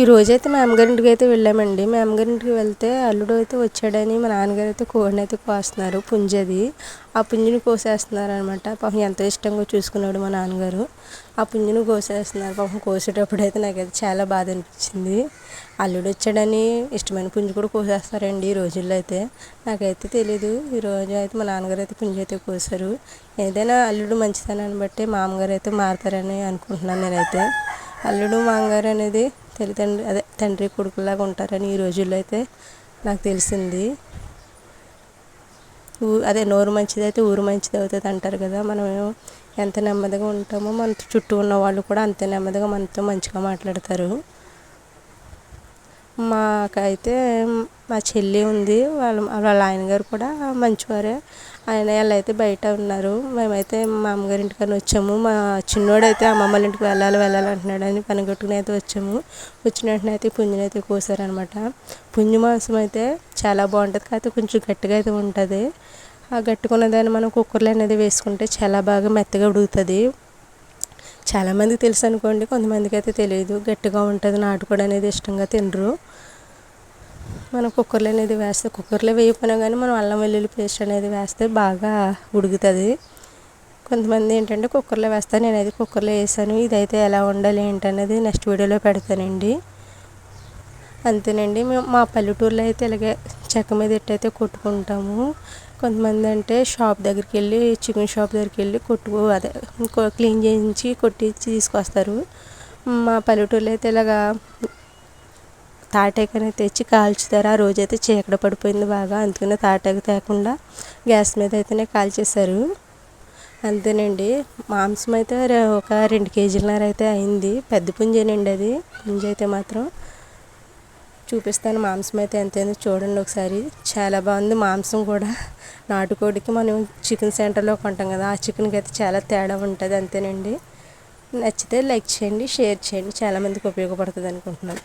ఈ రోజైతే మా అమ్మగారింటికి అయితే వెళ్ళామండి. మా అమ్మగారింటికి వెళ్తే అల్లుడు అయితే వచ్చాడని మా నాన్నగారు అయితే కోడిని అయితే కోస్తున్నారు పుంజది. ఆ పుంజుని కోసేస్తున్నారు అనమాట పాపం ఎంతో ఇష్టంగా చూసుకున్నాడు మా నాన్నగారు. ఆ పుంజుని కోసేస్తున్నారు. పాపం కోసేటప్పుడు అయితే నాకైతే చాలా బాధ అనిపించింది. అల్లుడు వచ్చాడని ఇష్టమైన పుంజు కూడా కోసేస్తారండి ఈ రోజుల్లో అయితే. నాకైతే తెలీదు. ఈ రోజు అయితే మా నాన్నగారు అయితే పుంజు అయితే కోసారు. ఏదైనా అల్లుడు మంచితనాన్ని బట్టి మామగారు అయితే మారుతారని అనుకుంటున్నాను నేనైతే. అల్లుడు మామగారు అనేది తల్లిదండ్రి అదే తండ్రి కొడుకులాగా ఉంటారని ఈ రోజుల్లో అయితే నాకు తెలిసింది. ఊ అదే నోరు మంచిది అయితే ఊరు మంచిది అవుతుంది అంటారు కదా. మనం ఎంత నెమ్మదిగా ఉంటామో మన చుట్టూ ఉన్న వాళ్ళు కూడా అంతే నెమ్మదిగా మనతో మంచిగా మాట్లాడతారు. మాకైతే మా చెల్లి ఉంది వాళ్ళ వాళ్ళ ఆయన గారు కూడా మంచివారే. ఆయన వాళ్ళైతే బయట ఉన్నారు. మేమైతే మా అమ్మగారి ఇంటికని వచ్చాము. మా చిన్నోడైతే అమ్మమ్మ వాళ్ళ ఇంటికి వెళ్ళాలి వెళ్ళాలి అంటున్నాడని పని పనిగట్టుకుని అయితే వచ్చాము. వచ్చిన వెంటనే అయితే పుంజుని అయితే కోసారనమాట. పుంజు మాంసం అయితే చాలా బాగుంటుంది కాకపోతే కొంచెం గట్టిగా అయితే ఉంటుంది. ఆ గట్టుకున్న దాన్ని మనం కుక్కర్లో అనేది వేసుకుంటే చాలా బాగా మెత్తగా ఉడుగుతుంది చాలామందికి తెలుసు అనుకోండి కొంతమందికి అయితే తెలియదు. గట్టిగా ఉంటుంది నాటుకోవడం అనేది ఇష్టంగా తినరు. మనం కుక్కర్లో అనేది వేస్తే కుక్కర్లో వేయకపోయినా కానీ మనం అల్లం వెల్లుల్లి పేస్ట్ అనేది వేస్తే బాగా ఉడుకుతుంది. కొంతమంది ఏంటంటే కుక్కర్లో వేస్తాను నేనైతే కుక్కర్లో వేసాను. ఇదైతే ఎలా ఉండాలి ఏంటనేది నెక్స్ట్ వీడియోలో పెడతానండి. అంతేనండి. మేము మా పల్లెటూరులో అయితే ఇలాగే చెక్క మీద ఎట్టయితే కొట్టుకుంటాము. కొంతమంది అంటే షాప్ దగ్గరికి వెళ్ళి చికెన్ షాప్ దగ్గరికి వెళ్ళి కొట్టు అదే క్లీన్ చేయించి కొట్టించి తీసుకొస్తారు. మా పల్లెటూరులో అయితే ఇలాగా తాటాకని తెచ్చి కాల్చుతారు. ఆ రోజైతే చీకట పడిపోయింది బాగా. అందుకనే తాటాకు తేకుండా గ్యాస్ మీద అయితేనే కాల్చేశారు. అంతేనండి. మాంసం అయితే ఒక రెండు కేజీలన్నర అయితే అయింది. పెద్ద పుంజేనండి అది. పుంజ అయితే మాత్రం చూపిస్తాను మాంసం అయితే ఎంతైందో చూడండి ఒకసారి. చాలా బాగుంది మాంసం కూడా. నాటుకోడికి మనం చికెన్ సెంటర్లో కొంటాం కదా ఆ చికెన్కి అయితే చాలా తేడా ఉంటుంది అంతేనండి. నచ్చితే లైక్ చేయండి షేర్ చేయండి. చాలామందికి ఉపయోగపడుతుంది అనుకుంటున్నాను.